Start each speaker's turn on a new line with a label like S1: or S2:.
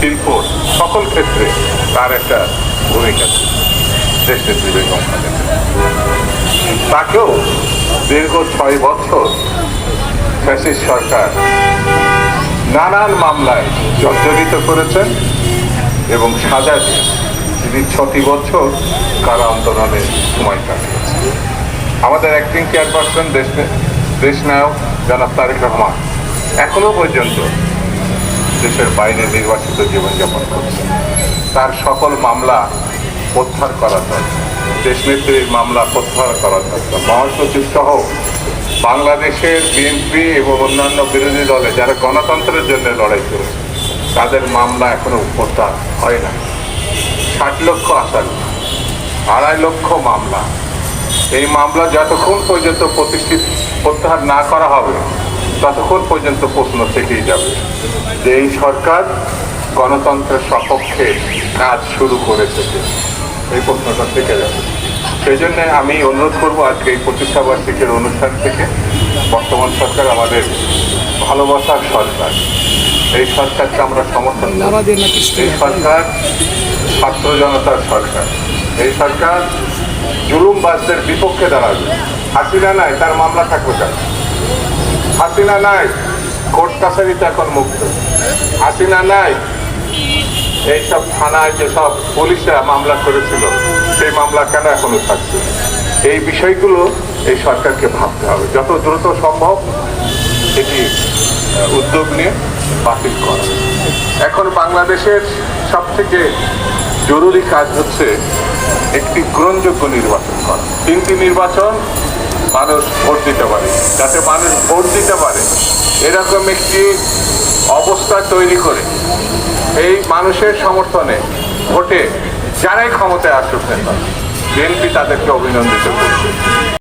S1: শিল্প সকল ক্ষেত্রে তার একটা ভূমিকা ছিল। দেশ নেত্রী তাকেও দীর্ঘ ছয় বছর ফ্যাসিস্ট সরকার নানান মামলায় জর্জরিত করেছেন এবং সাজা দিয়ে তিনি ছটি বছর কারা আন্দোলনের সময় কাটিয়েছেন। আমাদের অ্যাক্টিং চেয়ারপারসন দেশ দেশ নায়ক জনাব তারেক রহমান এখনও পর্যন্ত দেশের বাইরে নির্বাচিত জীবনযাপন করছে। তার সকল মামলা প্রত্যাহার করা দরকার। দেশনেত্রীর মামলা প্রত্যাহার করা দরকার। মহাসচিব সহ বাংলাদেশের বিএনপি এবং অন্যান্য বিরোধী দলে যারা গণতন্ত্রের জন্য লড়াই করেছে, তাদের মামলা এখনও প্রত্যাহার হয় না। ষাট লক্ষ আসামি, আড়াই লক্ষ মামলা। এই মামলা যতক্ষণ পর্যন্ত প্রতিষ্ঠিত, প্রত্যাহার না করা হবে ততক্ষণ পর্যন্ত প্রশ্ন থেকেই যাবে যে এই সরকার গণতন্ত্রের সপক্ষে কাজ শুরু করেছে এই প্রশ্নটা থেকে যাবে। সেই জন্যে আমি অনুরোধ করব আজকে এই প্রতিষ্ঠা বার্ষিকীর অনুষ্ঠান থেকে বর্তমান সরকার আমাদের ভালোবাসার সরকার। এই সরকারকে আমরা সমর্থন এই সরকার ছাত্র জনতার সরকার। এই সরকার জুলুমবাজদের বিপক্ষে দাঁড়াবে। হাসিনা নাই তার মামলা থাকবে কেন? হাসিনা নাই, কোর্ট কাছারিতে এখন মুক্ত। হাসিনা নাই, এইসব থানায় যেসব পুলিশরা মামলা করেছিল, সেই মামলা কেন এখনও থাকছে? এই বিষয়গুলো এই সরকারকে ভাবতে হবে। যত দ্রুত সম্ভব এটি উদ্যোগ নিয়ে বাতিল করা। এখন বাংলাদেশের সব থেকে জরুরি কাজ হচ্ছে একটি গ্রহণযোগ্য নির্বাচন করা। তিনটি নির্বাচন মানুষ ভোট দিতে পারে, যাতে মানুষ ভোট দিতে পারে। এরকম একটি অবস্থা তৈরি করে এই মানুষের সমর্থনে ভোটে যারাই ক্ষমতায় আসুক না বিএনপি তাদেরকে অভিনন্দিত করছে।